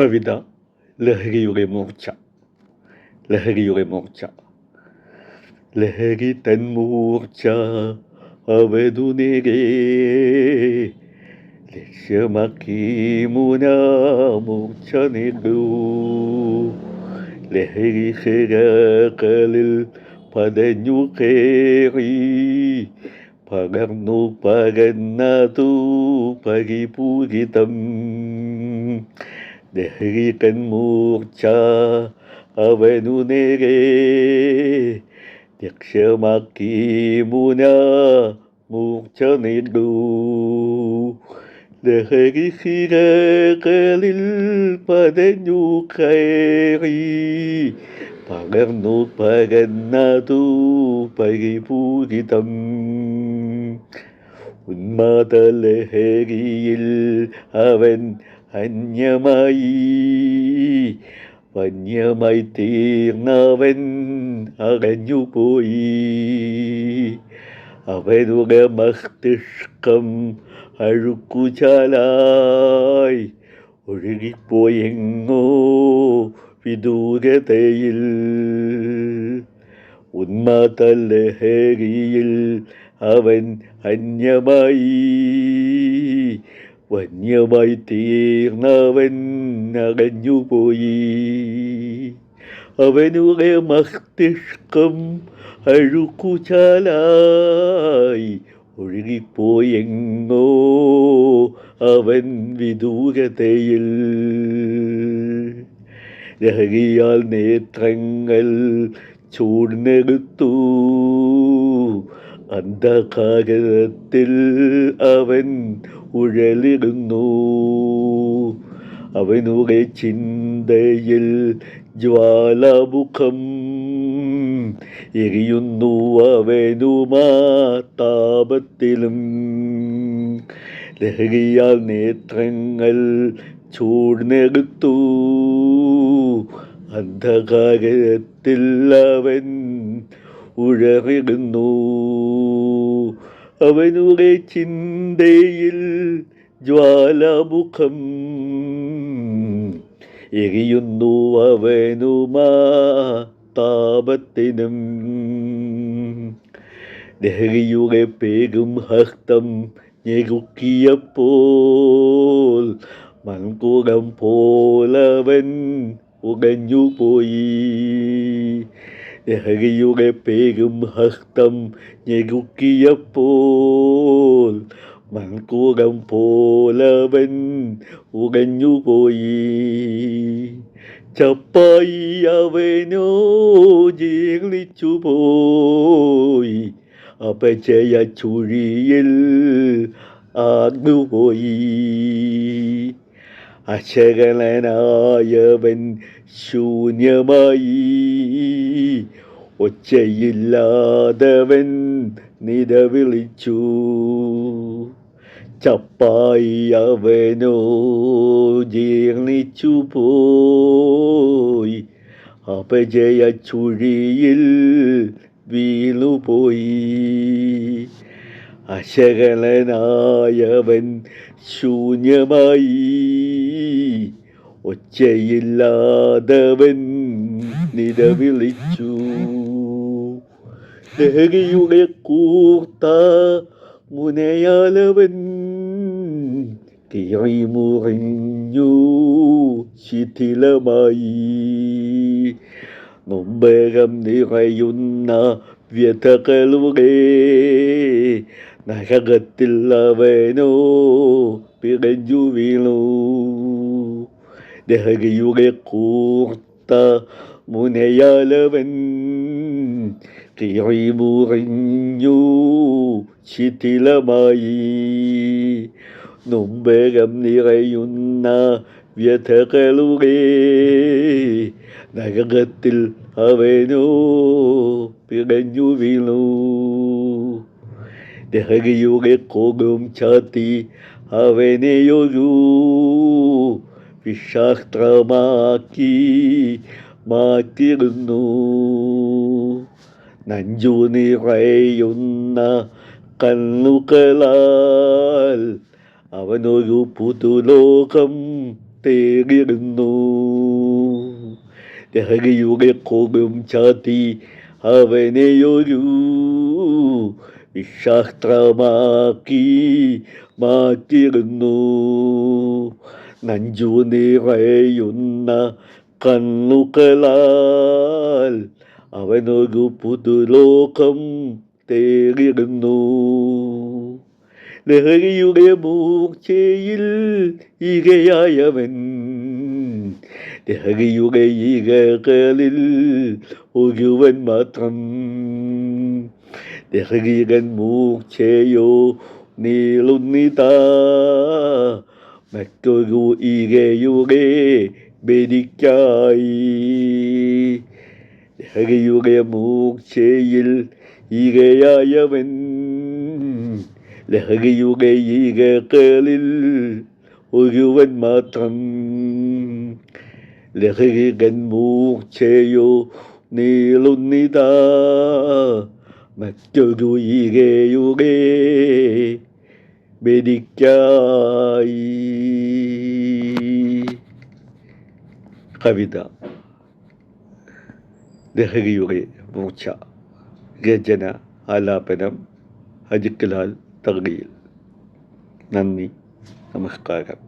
കവിത ലഹരിയുടെ മൂർച്ച. ലഹരിയുടെ മൂർച്ച. ലഹരി തൻ മൂർച്ച അവതു നേരെ. ലക്ഷ്യമാക്കി മുന മൂർച്ച നേടൂ. ലഹരി ഹരകളിൽ പതഞ്ഞു കയറി പകർന്നു പകന്നതു പരിപൂരിതം. ലഹരികൻ മൂർച്ച അവനു നേരെ. ലക്ഷ്യമാക്കി മുന മൂർച്ച നീണ്ടു ലഹരി ശിരകളിൽ പതഞ്ഞു കയറി. പകർന്നു പകന്നതു പരിപൂരിതം. ഉന്മാദ ലഹരിയിൽ അവൻ അന്യമായി വന്യമായി തീർന്നവൻ അകഞ്ഞുപോയി. അവരുടെ മസ്തിഷ്കം അഴുക്കുചാലായി. ഒഴുകിപ്പോയെങ്ങോ വിദൂരതയിൽ. ഉന്മാദലഹരിയിൽ അവൻ അന്യമായി. വന്യമായി തീർന്നവൻ അകഞ്ഞുപോയി അവനുടെ മസ്തിഷ്കം അഴുക്കുചാലായി ഒഴുകിപ്പോയെങ്ങോ അവൻ വിദൂരതയിൽ ലഹരിയാൽ നേത്രങ്ങൾ ചൂടുന്നെടുത്തു അന്ധകാരത്തിൽ അവൻ ഉഴലിടുന്നു. അവനുടെ ചിന്തയിൽ ജ്വാലമുഖം എരിയുന്നു. അവനുമാ താപത്തിലും ലഹരിയാൽ നേത്രങ്ങൾ ചൂടിനെടുത്തു അന്ധകാരത്തിൽ അവൻ ഉഴറിടുന്നു. അവനുടെ ചിന്തയിൽ ജ്വാലമുഖം എറിയുന്നു അവനുമാ താപത്തിനും. ലഹരിയുടെ പേരും ഹസ്തം ഞെരുക്കിയപ്പോൾ മൺകുടം പോലവൻ ഉടഞ്ഞുപോയി ലഹരിയുടെ പേരും ഹസ്തം ഞെരുക്കിയപ്പോൾ മൺകൂടം പോലവൻ ഉറഞ്ഞുപോയി. ചപ്പായി അവനോ ജീർണിച്ചു പോയി അപചയ ചുഴിയിൽ ആർന്നുപോയി. അശകലനായവൻ ശൂന്യമായി. ഒച്ചയില്ലാതവൻ നിലവിളിച്ചു. ചപ്പായി അവനോ ജീർണിച്ചു പോയി. അപജയ ചുഴിയിൽ വീണുപോയി. അശകലനായവൻ ശൂന്യമായി. ഒച്ചയില്ലാതവൻ നിലവിളിച്ചു. ലഹരിയുടെ കൂർത്ത മുനയാലവൻ കിറിമുറിഞ്ഞു ശിഥിലമായി. നൊമ്പരം നിറയുന്ന വ്യഥകളുടെ നരകത്തിൽ അവനോ പിടഞ്ഞു വീണു. ലഹരിയുടെ കൂർത്ത മുനയാലവൻ കിറിമുറിഞ്ഞു ശിഥിലമായി. നുമ്പേകം നിറയുന്ന വ്യഥകളുടെ നരകത്തിൽ അവനോ പിടഞ്ഞു വീണു. ലഹരിയുടെ കോപം ചാത്തി അവനെയൊരു വിഷാസ്ത്രമാക്കി മാറ്റിരുന്നു നഞ്ചു നിറയുന്ന കണ്ണുകളാൽ അവനൊരു പുതുലോകം തേടിടുന്നു ലഹരിയുടെ കോപം ചാത്തി അവനെയൊരു വിഷാസ്ത്രമാക്കി മാറ്റിടുന്നു നഞ്ചു നിറയുന്ന കണ്ണുകളാൽ അവനൊരു പുതുലോകം തേടിടുന്നു ലഹരിയുടെ മൂർച്ചയിൽ ഇരയായവൻ. ലഹരിയുടെ ഇരകളിൽ ഒരുവൻ മാത്രം. ലഹരികൻ മൂർച്ചയോ നീളുന്നിതാ. മറ്റൊരു ഇരയുടെ ബലിക്കായി. ലഹരിയുടെ മൂർച്ചയിൽ ഇരയായവൻ. ലഹരിയുടെ ഇരകളിൽ ഒരുവൻ മാത്രം. ലഹരികൻ മൂർച്ചയോ നീളുന്നിതാ. മറ്റൊരു ഇരയുടെ ബലിക്കായി കവിത. ലഹരിയുടെ മൂർച്ച രചന ആലാപനം تغيير. نني نمخ قارب